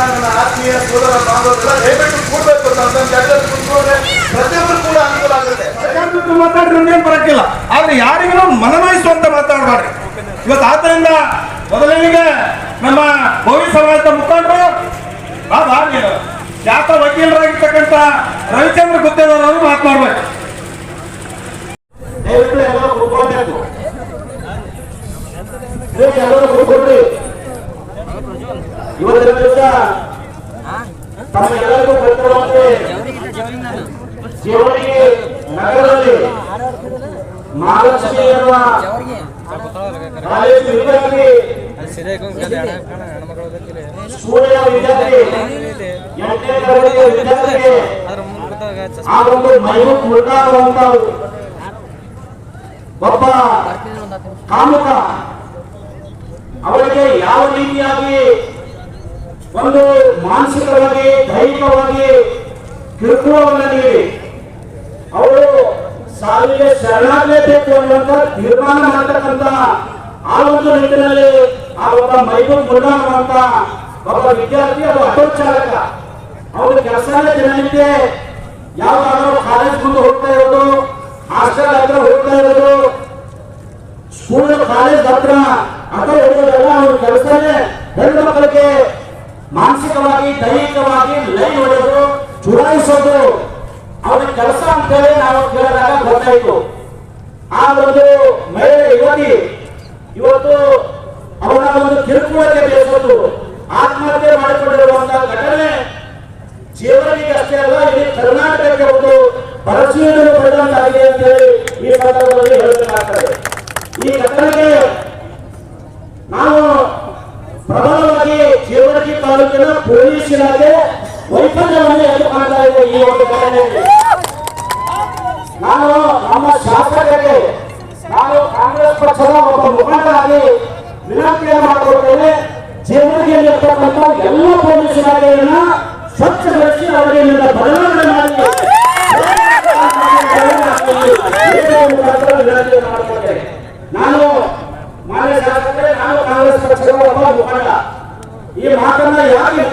ಬಾಂಧವರೆಲ್ಲ ದಯವಿಟ್ಟು ಕೂಡಬೇಕು ಅಂತ ಜಾಗದಲ್ಲಿ ಕೂತ್ಕೊಂಡ್ರೆ ಪ್ರತಿಯೊಬ್ಬರು ಕೂಡ ಅನುಕೂಲ ಆಗುತ್ತೆ. ಯಾಕಂದ್ರೆ ಮಾತಾಡ್ರಿ ಇನ್ನೇನ್ ಬರಕ್ಕಿಲ್ಲ ಆದ್ರೆ ಯಾರಿಗೂ ಮನನೊಯಿಸುವಂತ ಮಾತಾಡಬಾರ್ದು. ಇವತ್ತು ಆದ್ರಿಂದ ಮೊದಲಿಗೆ ನಮ್ಮ ಭವಿ ಸಮಾಜದ ಮುಖಂಡರು ಆ ಜಾತ ವಕೀಲರಾಗಿರ್ತಕ್ಕಂಥ ರವಿಚಂದ್ರ ಗುತ್ತೇದಾರ್ ಅವರು ಮಾತನಾಡ್ಬೇಕು ದಯವಿಟ್ಟು ಎಲ್ಲರೂ ಕೂತ್ಕೊಳ್ಬೇಕು. ಎಲ್ಲರೂ ಕೂತ್ಕೊಳ್ರಿ. ಇವತ್ತಿನ ದಿವಸ ಎಲ್ಲರಿಗೂ ಗೊತ್ತಿರುವಂತೆ ಜೀವನಿಗೆ ನಗರದಲ್ಲಿ ಮಹಾಲಕ್ಷ್ಮಿ ಎನ್ನುವ ಕಾಲೇಜು ವಿದ್ಯಾರ್ಥಿ ಸೂರ್ಯ ವಿದ್ಯಾರ್ಥಿ ಎಂಟನೇ ತರಗತಿಯ ವಿದ್ಯಾರ್ಥಿ ಆ ಒಂದು ಮುಲ್ಕಾನ್ ಅಂತ ಒಬ್ಬ ಕಾಮುಕ. ಅವರಿಗೆ ಯಾವ ರೀತಿಯಾಗಿ ಒಂದು ಮಾನಸಿಕವಾಗಿ, ದೈಹಿಕವಾಗಿ ಕಿರುಕುಳವನ್ನು ನೀಡಿ. ಅವರು ಸಾವಿಗೆ ಶರಣಾಗಲೇಬೇಕು ಅನ್ನುವಂತ ತೀರ್ಮಾನ ಮಾಡತಕ್ಕಂತ ಆ ಒಂದು ನಿಟ್ಟಿನಲ್ಲಿ ಆ ಒಬ್ಬ ಮೈಬೂಬ್ ಮುಲ್ಲಾನ್ ಅನ್ನುವಂತ ಒಬ್ಬ ವಿದ್ಯಾರ್ಥಿ, ಅದು ಆಟೋ ಚಾಲಕ. ಕೆಲಸ ಕೆಲಸನೇ ದಿನನಿತ್ಯ ಯಾವ್ದಾದ್ರು ಕಾಲೇಜ್ ಮುಂದೆ ಹೋಗ್ತಾ ಇರೋದು ಹಾಸ್ಟೆಲ್ ಹತ್ರ ಹೋಗ್ತಾ ಇರೋದು ಸ್ಕೂಲ್ ಕಾಲೇಜ್ ಹತ್ರ ಆಟೋ ಹೋಗೋದೆಲ್ಲ ಅವ್ರ ಕೆಲಸನೇ ಹೆಣ್ಣು ಮಕ್ಕಳಿಗೆ ಮಾನಸಿಕವಾಗಿ, ದೈಹಿಕವಾಗಿ ಲೈನ್ ಹೊಡೆದು ಚುಡಾಯಿಸೋದು ಅವನ ಕೆಲಸ ಅಂತೇಳಿ ನಾವು ಕೇಳಿದಾಗ ಗೊತ್ತಾಯ್ತು. ಆ ಒಂದು ಮಹಿಳೆ ಯುವತಿ, ಇವತ್ತು ಅವರ ಒಂದು ಕಿರುಕುಳಕ್ಕೆ ಬೇಸೋದು ಆತ್ಮಹತ್ಯೆ ಮಾಡಿಕೊಂಡಿರುವಂತಹ ಘಟನೆ ಜೀವನಿಗೆ ಅಷ್ಟೇ ಅಲ್ಲ, ಇಡೀ ಕರ್ನಾಟಕಕ್ಕೆ ಒಂದು ಪರಿಶೀಲನೆ ಪಡೆದಂತಾಗಿದೆ ಅಂತ ಹೇಳಿ ಈ ಸಂದರ್ಭದಲ್ಲಿ ಹೇಳಬೇಕಾಗ್ತದೆ ಈ ಘಟನೆಗೆ ಕಾಣ್ತಾ ಇದೆ ಈ ಒಂದು ಘಟನೆಯಲ್ಲಿ ನಾನು ನಮ್ಮ ಶಾಸಕರಿಗೆ, ನಾನು ಕಾಂಗ್ರೆಸ್ ಪಕ್ಷದ ಒಬ್ಬ ಮುಖಂಡರಾಗಿ ವಿನಂತಿಯ ಮಾಡಿಕೊಳ್ತೇನೆ ಜೀವನಗಿಯಲ್ಲಿರ್ತಕ್ಕಂಥ ಎಲ್ಲ ಪೊಲೀಸ್ ಇಲಾಖೆಯನ್ನ ಸ್ವಚ್ಛಗೊಳಿಸಿ ಅವರಿಗೆ ಬದಲಾವಣೆ ಮಾಡಿ ವಿನಂತಿಯನ್ನು ಮಾಡಿಕೊಳ್ತೇನೆ ನಾನು ಮಾನ್ಯ ಶಾಸಕರೇ, ನಾನು ಕಾಂಗ್ರೆಸ್ ಪಕ್ಷದ ಒಬ್ಬ ಮುಖಂಡ. ಈ ಮಾತನ್ನ ಯಾಕೆ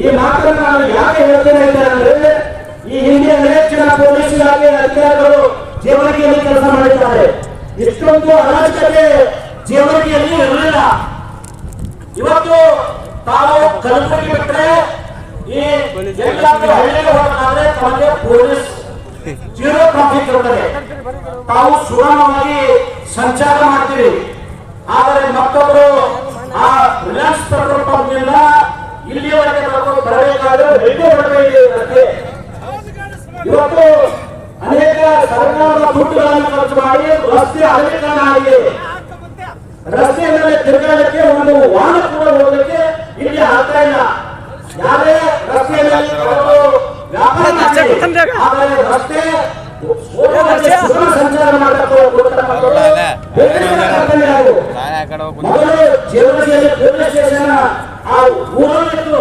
ಈ ಮಾತನ್ನ ನಾನು ಯಾಕೆ ಹೇಳ್ತೇನೆ ಅಂದ್ರೆ ಈ ಹಿಂದೆ ಅನೇಕ ಜನ ಪೊಲೀಸ್ ಇಲಾಖೆ ಅಧಿಕಾರಿಗಳು ಜೀವನಗಿಯಲ್ಲಿ ಕೆಲಸ ಮಾಡಿದ್ದಾರೆ. ಇಷ್ಟೊಂದು ಅರಾಜಕತೆ ಜೀವನಗಿಯಲ್ಲಿ ಇರಲಿಲ್ಲ. ಇವತ್ತು ತಾವು ಕಲಬುರಗಿ ಬಿಟ್ಟರೆ ಈ ಎಲ್ಲಾದ್ರೂ ಹಳ್ಳಿಗೆ ಹೋಗಬೇಕಾದ್ರೆ ತಮಗೆ ಪೊಲೀಸ್ ಜೀರೋ ಟ್ರಾಫಿಕ್ ಇರುತ್ತದೆ ತಾವು ಸುಗಮವಾಗಿ ಸಂಚಾರ ಮಾಡ್ತೀವಿ ಆದರೆ ಮತ್ತೊಬ್ಬರು ಆ ರಿಲಯನ್ಸ್ ಪೆಟ್ರೋಲ್ ಪಂಪ್ನಿಂದ ಇಲ್ಲಿಯವರೆಗೆ ನಾವು ಬರಬೇಕಾದ್ರೆ ರೆಡ್ಡಿ ಹೊರಡಬೇಕು ಇವತ್ತು ಅನೇಕ ಸರ್ಕಾರದ ದುಡ್ಡುಗಳನ್ನು ಖರ್ಚು ಮಾಡಿ ರಸ್ತೆ ಅಲೀಕರಣ ಆಗಿದೆ. ರಸ್ತೆ ಮೇಲೆ ತಿರುಗಾಡಕ್ಕೆ ಒಂದು ವಾಹನ ಕೂಡ ಹೋಗಲಿಕ್ಕೆ ಇಲ್ಲಿ ಆಗ್ತಾ ಇಲ್ಲ. ಯಾರೇ ರಸ್ತೆಯಲ್ಲಿ ಅವರು ವ್ಯಾಪಾರ. ಆದರೆ ರಸ್ತೆ ಸಂಚಾರ ಮಾಡಬೇಕು ಪೊಲೀಸ್ ಸ್ಟೇಷನ್ ಆ ಊರಲ್ಲಿತ್ತು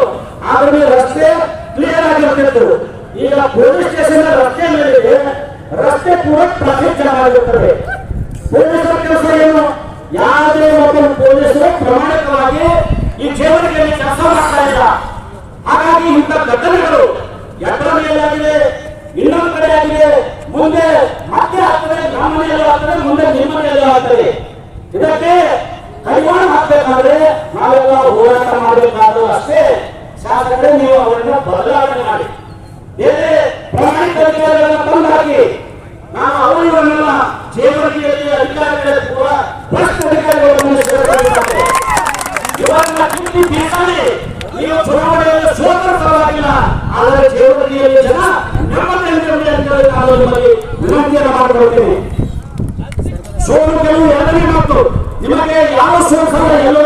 ಆದ್ರೆ ರಸ್ತೆ ಕ್ಲಿಯರ್ ಆಗಿರ್ತಿತ್ತು. ಈಗ ಪೊಲೀಸ್ ಸ್ಟೇಷನ್ ರಸ್ತೆ ಮೇಲಿದೆ. ರಸ್ತೆ ಕೂಡ ಟ್ರಾಫಿಕ್ ಜಾಮ್ ಆಗಿರುತ್ತದೆ ಪೊಲೀಸರ ಕೆಲಸ ಏನು? ಯಾವುದೇ ಒಬ್ಬ ಪೊಲೀಸರು ಪ್ರಾಮಾಣಿಕವಾಗಿ ಈ ಜೀವನದಲ್ಲಿ ಕೆಲಸ ಮಾಡ್ತಾ ಇಲ್ಲ. ಹಾಗಾಗಿ ಇಂಥ ಘಟನೆಗಳು ಎಷ್ಟರ ಮೇಲೆ ಆಗಿದೆ? ಇನ್ನೊಂದು ಕಡೆ ಆಗಿದೆ. ಮುಂದೆ ಮತ್ತೆ ಆಗ್ತದೆ. ನಮ್ಮ ಮನೆಯಲ್ಲೂ ಆಗ್ತದೆ. ಮುಂದೆ ನಿಮ್ಮ ಮನೆಯಲ್ಲೂ ಆಗ್ತದೆ. ಇವರನ್ನ ಕಿತ್ತಿ ಬೀಸಾಡಿ ನೀವು ಚುನಾವಣೆಯಲ್ಲಿ ಸೋತರ ಪರವಾಗಿಲ್ಲ. ಆದರೆ ಜೇವರಿಗೆಯಲ್ಲಿ ಜನ ನಮ್ಮನ್ನು ಎದುರುಗಡೆ ಅಂತ ಹೇಳಿ ನಾನು ನಿಮ್ಮಲ್ಲಿ ವಿನಂತಿಯನ್ನು ಮಾಡಿಕೊಳ್ತೇನೆ. ಸೋಲು ಎರಡನೇ ಮಾತು. ನಿಮಗೆ ಯಾವ ಸೋಲ್ಸಲ್ಲ ಎಲ್ಲೋ